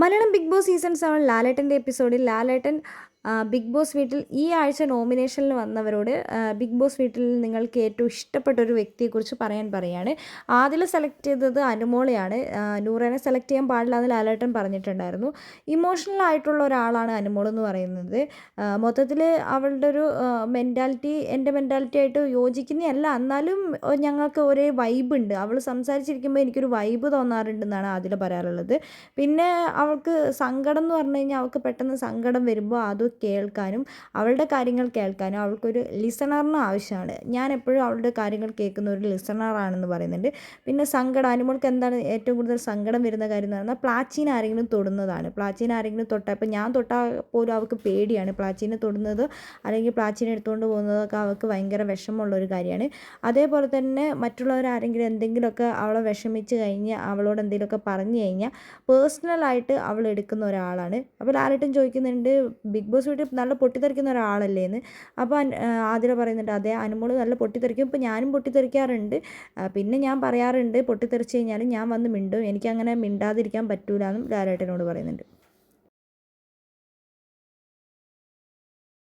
Malayalam Bigg Boss season seven ലാലേട്ടന്റെ എപ്പിസോഡിൽ ലാലേട്ടൻ big boss വീട്ടിൽ ഈ ആഴ്ച നോമിനേഷനിൽ വന്നവരോട് ബിഗ് ബോസ് വീട്ടിൽ നിങ്ങൾക്ക് ഏറ്റവും ഇഷ്ടപ്പെട്ട ഒരു വ്യക്തിയെക്കുറിച്ച് പറയാൻ പറയാണ്. ആദ്യം സെലക്ട് ചെയ്തത് അനുമോളയാണ്. നൂറേനെ സെലക്ട് ചെയ്യാൻ പാടില്ല എന്ന് ലാലേട്ടൻ പറഞ്ഞിട്ടുണ്ടായിരുന്നു. ഇമോഷണൽ ആയിട്ടുള്ള ഒരാളാണ് അനുമോൾ എന്ന് പറയുന്നത്. മൊത്തത്തിൽ അവളുടെ ഒരു മെന്റാലിറ്റി എന്റെ മെന്റാലിറ്റി ആയിട്ട് യോജിക്കുന്നതല്ല. എന്നാലും ഞങ്ങൾക്ക് ഒരേ വൈബ് ഉണ്ട്. അവൾ സംസാരിച്ചിരിക്കുമ്പോൾ എനിക്കൊരു വൈബ് തോന്നാറുണ്ടെന്നാണ് ആദ്യം പറയാറുള്ളത്. പിന്നെ അവൾക്ക് സങ്കടം എന്ന് പറഞ്ഞു കഴിഞ്ഞാൽ അവൾക്ക് പെട്ടെന്ന് സങ്കടം വരുമ്പോൾ അത് കേൾക്കാനും അവളുടെ കാര്യങ്ങൾ കേൾക്കാനും അവൾക്കൊരു ലിസണറിന് ആവശ്യമാണ്. ഞാൻ എപ്പോഴും അവളുടെ കാര്യങ്ങൾ കേൾക്കുന്ന ഒരു ലിസണറാണെന്ന് പറയുന്നുണ്ട്. പിന്നെ സങ്കടം അനുമോൾക്ക് എന്താണ് ഏറ്റവും കൂടുതൽ സങ്കടം വരുന്ന കാര്യം എന്ന് പറഞ്ഞാൽ പ്ലാച്ചീൻ ആരെങ്കിലും തൊടുന്നതാണ്. പ്ലാച്ചീൻ ആരെങ്കിലും തൊട്ടാൽ ഇപ്പം ഞാൻ തൊട്ടാൽ പോലും അവൾക്ക് പേടിയാണ്. പ്ലാച്ചീനെ തൊടുന്നത് അല്ലെങ്കിൽ പ്ലാച്ചീനെ എടുത്തുകൊണ്ട് പോകുന്നതൊക്കെ അവൾക്ക് ഭയങ്കര വിഷമമുള്ള ഒരു കാര്യമാണ്. അതേപോലെ തന്നെ മറ്റുള്ളവരാരെങ്കിലും എന്തെങ്കിലുമൊക്കെ അവളെ വിഷമിച്ച് കഴിഞ്ഞ് അവളോട് എന്തെങ്കിലുമൊക്കെ പറഞ്ഞു കഴിഞ്ഞാൽ പേഴ്സണലായിട്ട് അവൾ എടുക്കുന്ന ഒരാളാണ്. അപ്പോൾ ആരായിട്ടും ചോദിക്കുന്നുണ്ട് ബിഗ് ബോസ് വീട്ടിൽ നല്ല പൊട്ടിത്തെറിക്കുന്ന ഒരാളല്ലേ എന്ന് അപ്പോൾ ആതിര പറയുന്നുണ്ട് അതെ അനുമോൾ നല്ല പൊട്ടിത്തെറിക്കും. ഇപ്പോൾ ഞാനും പൊട്ടിത്തെറിക്കാറുണ്ട്. പിന്നെ ഞാൻ പറയാറുണ്ട് പൊട്ടിത്തെറിച്ച് കഴിഞ്ഞാൽ ഞാൻ വന്ന് മിണ്ടും. എനിക്കങ്ങനെ മിണ്ടാതിരിക്കാൻ പറ്റൂല എന്നും ലാലേട്ടനോട് പറയുന്നുണ്ട്.